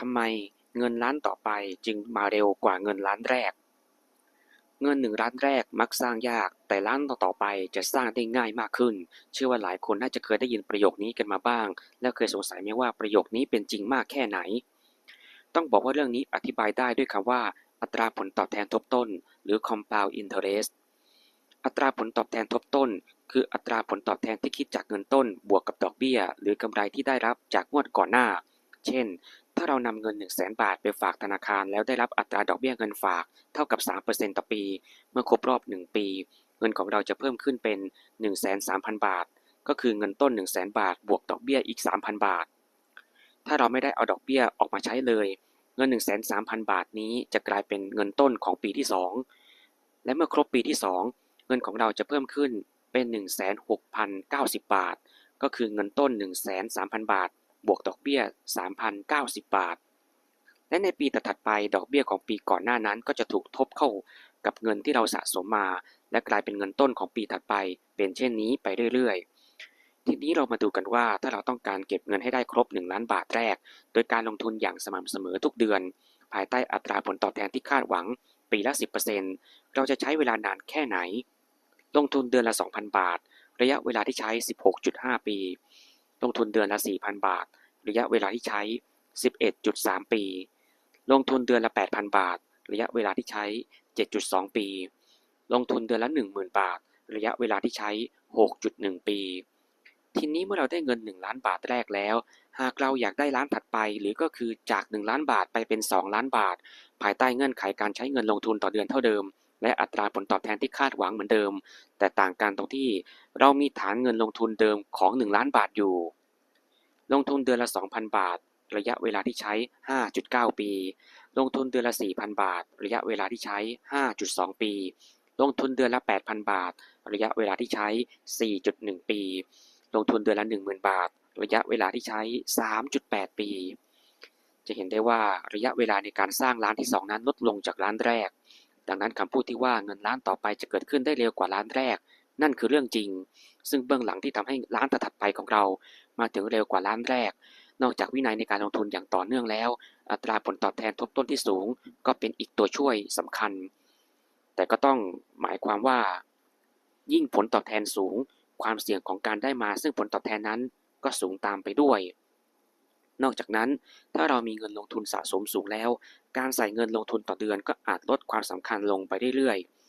ทำไมเงินล้านต่อไปจึงมาเร็วกว่าเงินล้านแรก เงินหนึ่งล้านแรกมักสร้างยาก แต่ล้านต่อๆไปจะสร้างได้ง่ายมากขึ้น เชื่อว่าหลายคนน่าจะเคยได้ยินประโยคนี้กันมาบ้าง แล้วเคยสงสัยไหมว่าประโยคนี้เป็นจริงมากแค่ไหน ต้องบอกว่าเรื่องนี้อธิบายได้ด้วยคำว่า อัตราผลตอบแทนทบต้น หรือ compound interest อัตราผลตอบแทนทบต้น คืออัตราผลตอบแทนที่คิดจากเงินต้น บวกกับดอกเบี้ย หรือกำไรที่ได้รับจากงวดก่อนหน้า เช่น ถ้าเรานำเงิน 1 0 0 0 0แบาทไปฝากธนาคาร แล้วได้รับอัตราดอกเบี้ยเงินฝากเท่ากับ 3%ต่อปี เมื่อครบรอบ 1 ปี เงินของเราจะเพิ่มขึ้นเป็น 130,000 บาท ก็คือเงินต้น 1 0 0 0 0แบาท บวกดอกเบี้ยอีก 3,000 บาท ถ้าเราไม่ได้เอาดอกเบี้ยออกมาใช้เลย เงิน 130,000 บาทนี้จะกลายเป็นเงินต้นของปีที่ 2 และเมื่อครบปีที่ 2 เงินของเราจะเพิ่มขึ้นเป็น 16,090 บาท ก็คือเงินต้น 130,000 บาท บวกดอกเบี้ย 3,090 บาท และในปีถัดๆไปดอกเบี้ยของปีก่อนหน้านั้นก็จะถูกทบเข้ากับเงินที่เราสะสมมา และกลายเป็นเงินต้นของปีถัดไป เป็นเช่นนี้ไปเรื่อยๆ ทีนี้เรามาดูกันว่าถ้าเราต้องการเก็บเงินให้ได้ครบ 1 ล้านบาทแรก โดยการลงทุนอย่างสม่ำเสมอทุกเดือน ภายใต้อัตราผลตอบแทนที่คาดหวังปีละ 10%เราจะใช้เวลานานแค่ไหน ลงทุนเดือนละ 2,000 บาท ระยะเวลาที่ใช้ 16.5 ปี ลงทุนเดือนละ 4,000 บาท ระยะเวลาที่ใช้ 11.3 ปี ลงทุนเดือนละ 8,000 บาท ระยะเวลาที่ใช้ 7.2 ปี ลงทุนเดือนละ 10,000 บาท ระยะเวลาที่ใช้ 6.1 ปี ทีนี้เมื่อเราได้เงิน 1 ล้านบาทแรกแล้ว หากเราอยากได้ล้านถัดไป หรือก็คือจาก 1 ล้านบาทไปเป็น 2 ล้านบาท ภายใต้เงื่อนไขการใช้เงินลงทุนต่อเดือนเท่าเดิม และอัตราผลตอบแทนที่คาดหวังเหมือนเดิม แต่ต่างกันตรงที่เรามีฐานเงินลงทุนเดิมของ 1 ล้านบาทอยู่ ลงทุนเดือนละ 2,000 บาท ระยะเวลาที่ใช้ 5.9 ปี ลงทุนเดือนละ 4,000 บาท ระยะเวลาที่ใช้ 5.2 ปี ลงทุนเดือนละ 8,000 บาท ระยะเวลาที่ใช้ 4.1 ปี ลงทุนเดือนละ 10,000 บาท ระยะเวลาที่ใช้ 3.8 ปี จะเห็นได้ว่าระยะเวลาในการสร้างร้านที่ 2 นั้นลดลงจากร้านแรก ดังนั้นคำพูดที่ว่าเงินล้านต่อไปจะเกิดขึ้นได้เร็วกว่าร้านแรก นั่นคือเรื่องจริง ซึ่งเบื้องหลังที่ทำให้ร้านถัดไปของเรา มาถึงเร็วกว่าร้านแรก นอกจากวินัยในการลงทุนอย่างต่อเนื่องแล้ว อัตราผลตอบแทนทบต้นที่สูง ก็เป็นอีกตัวช่วยสำคัญ แต่ก็ต้องหมายความว่า ยิ่งผลตอบแทนสูง ความเสี่ยงของการได้มา ซึ่งผลตอบแทนนั้นก็สูงตามไปด้วย นอกจากนั้น ถ้าเรามีเงินลงทุนสะสมสูงแล้ว การใส่เงินลงทุนต่อเดือนก็อาจลดความสำคัญลงไปเรื่อยๆ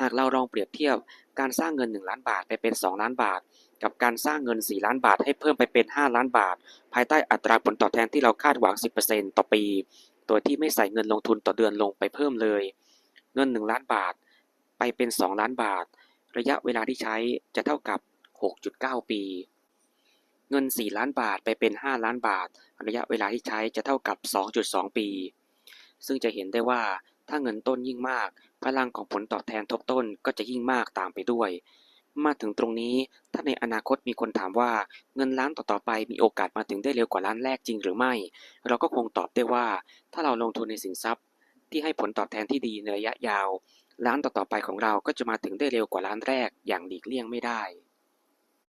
หากเราลองเปรียบเทียบการสร้างเงิน 1 ล้านบาทไปเป็น 2 ล้านบาท กับการสร้างเงิน 4 ล้านบาทให้เพิ่มไปเป็น 5 ล้านบาท ภายใต้อัตราผลตอบแทนที่เราคาดหวัง 10%ต่อปี โดยที่ไม่ใส่เงินลงทุนต่อเดือนลงไปเพิ่มเลย เงิน 1 ล้านบาท ไปเป็น 2 ล้านบาท ระยะเวลาที่ใช้จะเท่ากับ 6.9 ปี เงิน 4 ล้านบาทไปเป็น 5 ล้านบาท ระยะเวลาที่ใช้จะเท่ากับ 2.2 ปี ซึ่งจะเห็นได้ว่า ถ้าเงินต้นยิ่งมาก พลังของผลตอบแทนทบต้นก็จะยิ่งมากตามไปด้วย มาถึงตรงนี้ถ้าในอนาคตมีคนถามว่าเงินล้านต่อๆไปมีโอกาสมาถึงได้เร็วกว่าล้านแรกจริงหรือไม่ เราก็คงตอบได้ว่า ถ้าเราลงทุนในสินทรัพย์ ที่ให้ผลตอบแทนที่ดีในระยะยาวล้านต่อๆไปของเราก็จะมาถึงได้เร็วกว่าล้านแรกอย่างหลีกเลี่ยงไม่ได้